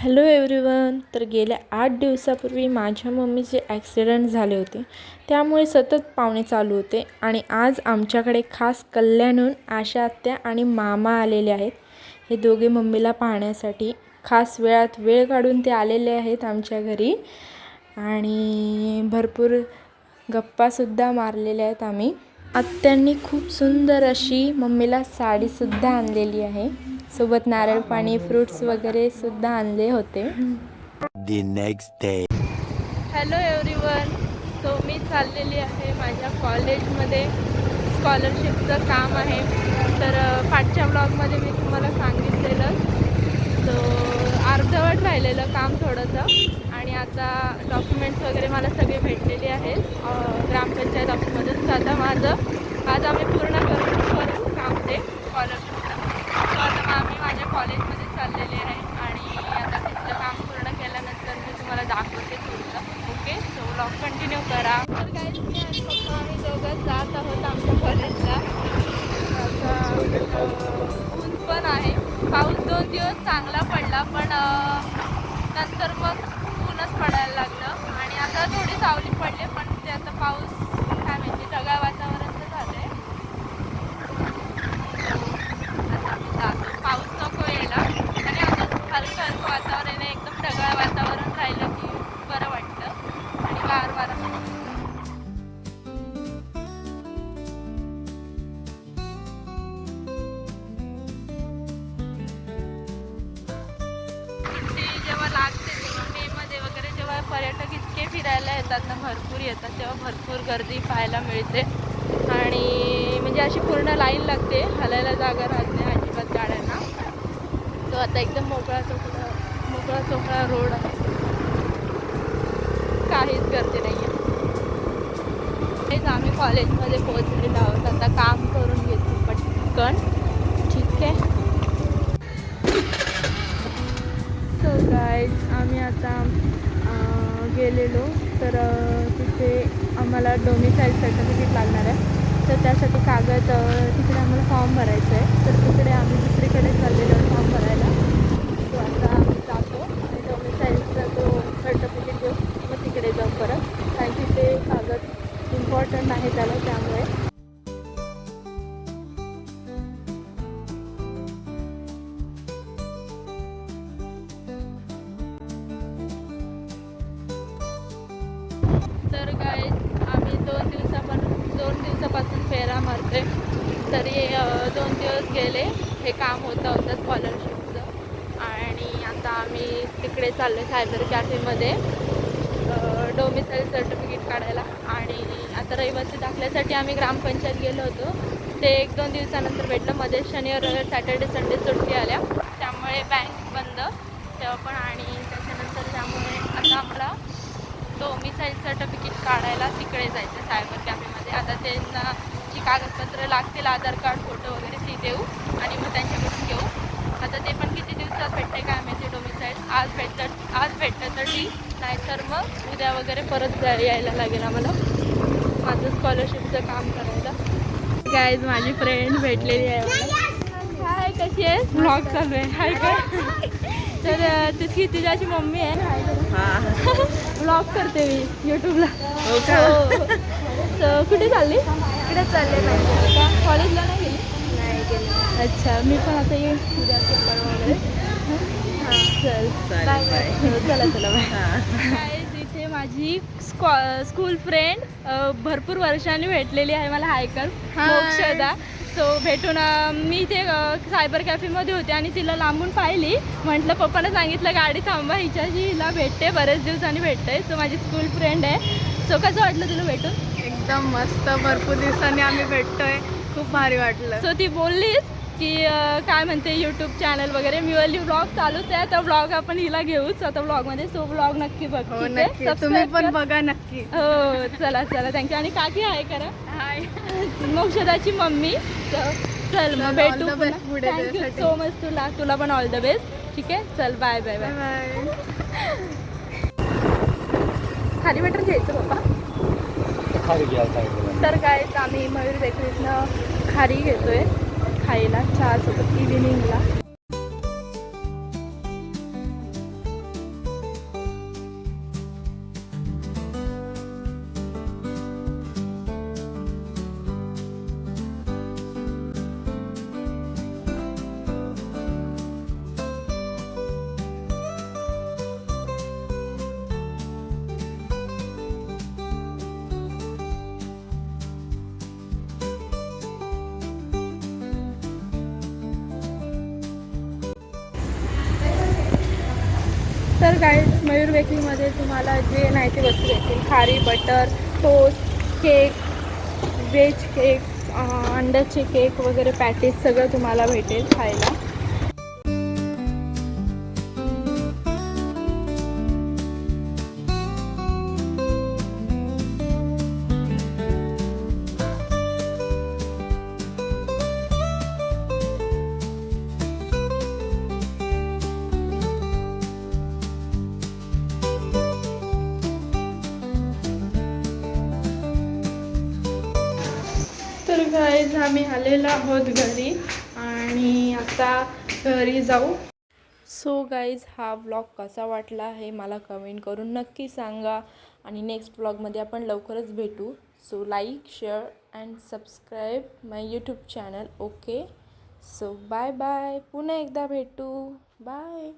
Hello everyone तर गेल्या आठ दिवसापूर्वी माझ्या मम्मीचे ॲक्सिडेंट झाले होते. त्यामुळे सतत पाहुणे चालू होते आणि आज आमच्याकडे खास कल्याणहून आशा आत्या आणि मामा आलेले आहेत. हे दोघे मम्मीला पाहण्यासाठी खास वेळात वेळ काढून ते आलेले आहेत आमच्या घरी आणि भरपूर गप्पासुद्धा मारलेल्या आहेत आम्ही. आत्यांनी खूप सुंदर अशी मम्मीला साडीसुद्धा आणलेली आहे. सोबत नारळ पाणी फ्रुट्स वगैरे सुद्धा आणले होते. The next day. Hello everyone so मी चाललेली आहे माझ्या कॉलेजमध्ये स्कॉलरशिपचं काम आहे. तर पाठच्या ब्लॉगमध्ये मी तुम्हाला सांगितलेलं. सो अर्धवट राहिलेलं काम थोडंसं. आणि आता डॉक्युमेंट्स वगैरे मला सगळे भेटलेले आहेत. ग्रामपंचायत ऑफिसमधून तर आता माझं आज आम्ही पूर्ण करून करू काम ते स्कॉलरशिपचं सो आता मग आम्ही माझ्या कॉलेजमध्ये चाललेले आहे आणि आता तिथलं काम पूर्ण केल्यानंतर मी तुम्हाला दाखवते तुमचं ओके सो ब्लॉग कंटिन्यू करा तर काय मी आणि पप्पा आम्ही दोघं जात आहोत आमच्या कॉलेजला ऊन पण आहे पाऊस दोन दिवस चांगला पडला पण इतके फिरायला येतात ना भरपूर येतात तेव्हा भरपूर गर्दी पाहायला मिळते. आणि म्हणजे अशी पूर्ण लाईन लागते हलायला जागा राहत नाही अजिबात गाड्यांना. तो आता एकदम मोकळा चोकळा मोकळा चोकळा रोड आहे. काहीच गर्दी नाही आहे आम्ही कॉलेजमध्ये पोहोचलेलो आहोत. आता काम करून घेतो पटकन. ठीक आहे? सो गाईज आम्ही आता गेलेलो तर तिथे आम्हाला डोमिसाईल सर्टिफिकेट लागणार आहे. तर त्यासाठी कागद तिकडे आम्हाला फॉर्म भरायचं आहे. तर तिकडे आम्ही दुसरीकडे चाललेलो फॉर्म भरायला. तर काय आम्ही दोन दिवसापासून दोन दिवसापासून फेरा मारतोय. तरी दोन दिवस गेले. हे काम होतं होतं स्कॉलरशिपचं आणि आता आम्ही तिकडे चाललो सायबर कॅफेमध्ये डोमिसाईल सर्टिफिकेट काढायला. आणि आता रहिवासी दाखल्यासाठी आम्ही ग्रामपंचायत गेलो होतो. ते एक दोन दिवसानंतर भेटलं. मध्ये शनिवार सॅटर्डे संडे सुट्टी आल्या. त्यामुळे बँक बंद. तेव्हा पण आणि त्याच्यानंतर त्यामुळे आता आम्हाला डोमिसाईल सर्टिफिकेट काढायला तिकडे जायचं सायबर कॅफेमध्ये. आता त्यांना जी कागदपत्र लागतील आधार कार्ड फोटो वगैरे ती देऊ आणि मग त्यांच्याकडून घेऊ. आता ते पण किती दिवसात भेटते काय माहिती डोमिसाईल आज भेटतं आज भेटतं तर ठीक नाहीतर मग उद्या वगैरे परत यायला लागेल आम्हाला. माझं स्कॉलरशिपचं काम करायला. गायज माझी फ्रेंड भेटलेली आहे मला हाय कशी आहे ब्लॉग चालू आहे. हाय काय तर तिची तिच्याची मम्मी आहे हाय ब्लॉग करते मी यूट्यूबला हो का? तर कुठे चालली? इकडे चालले पाहिजे का कॉलेजला नाही गेली? नाही गेले. अच्छा मी पण आता येईन उद्या पेपर वगैरे. हां. चल. बाय. हो, चला चला बाय माझी स्कॉ स्कूल फ्रेंड भरपूर वर्षांनी भेटलेली आहे मला हायकर. हाय. मोक्षदा. सो भेटून मी ते सायबर कॅफेमध्ये होते आणि तिला लांबून पाहिली. म्हटलं पप्पाला सांगितलं गाडी थांबा हिच्याशी हिला भेटते बऱ्याच दिवसांनी भेटते. सो माझी स्कूल फ्रेंड आहे. सो कसं वाटलं तुला भेटून? एकदम मस्त भरपूर दिवसांनी आम्ही भेटतोय. खूप भारी वाटलं. सो ती बोललीच की काय म्हणते यूट्यूब चॅनल वगैरे. मी वाली व्लॉग चालूच आहे तर व्लॉग आपण हिला घेऊच आता व्लॉगमध्ये सो व्लॉग नक्की बघ हो तुम्ही पण. बघा नक्की. हो चला चला. थँक्यू आणि काकी आहे करा हाय. मोक्षदाची मम्मी. चल मग भेटू थँक्यू. सो मच तुला. तुला पण ऑल द बेस्ट ठीक आहे? चल बाय बाय बाय बाय खाली बटर घ्यायचं साईडला. तर काय आम्ही मयूर बेकरीतनं खारी घेतोय. खायला चहासोबत इव्हिनिंगला तर गाईड मयूर बेकरीमध्ये तुम्हाला जे नाही ते वस्तू भेटतील. खारी butter toast cake veg cake अंड्याचे केक वगैरे पॅटीस सगळं तुम्हाला भेटेल खायला. गाईज आम्ही आलेलो आहोत घरी आणि आता घरी जाऊ. सो गाईज हा ब्लॉग कसा वाटला हे मला कमेंट करून नक्की सांगा आणि नेक्स्ट ब्लॉगमध्ये आपण लवकरच भेटू. So like share and subscribe my YouTube channel okay so bye bye पुन्हा एकदा भेटू. बाय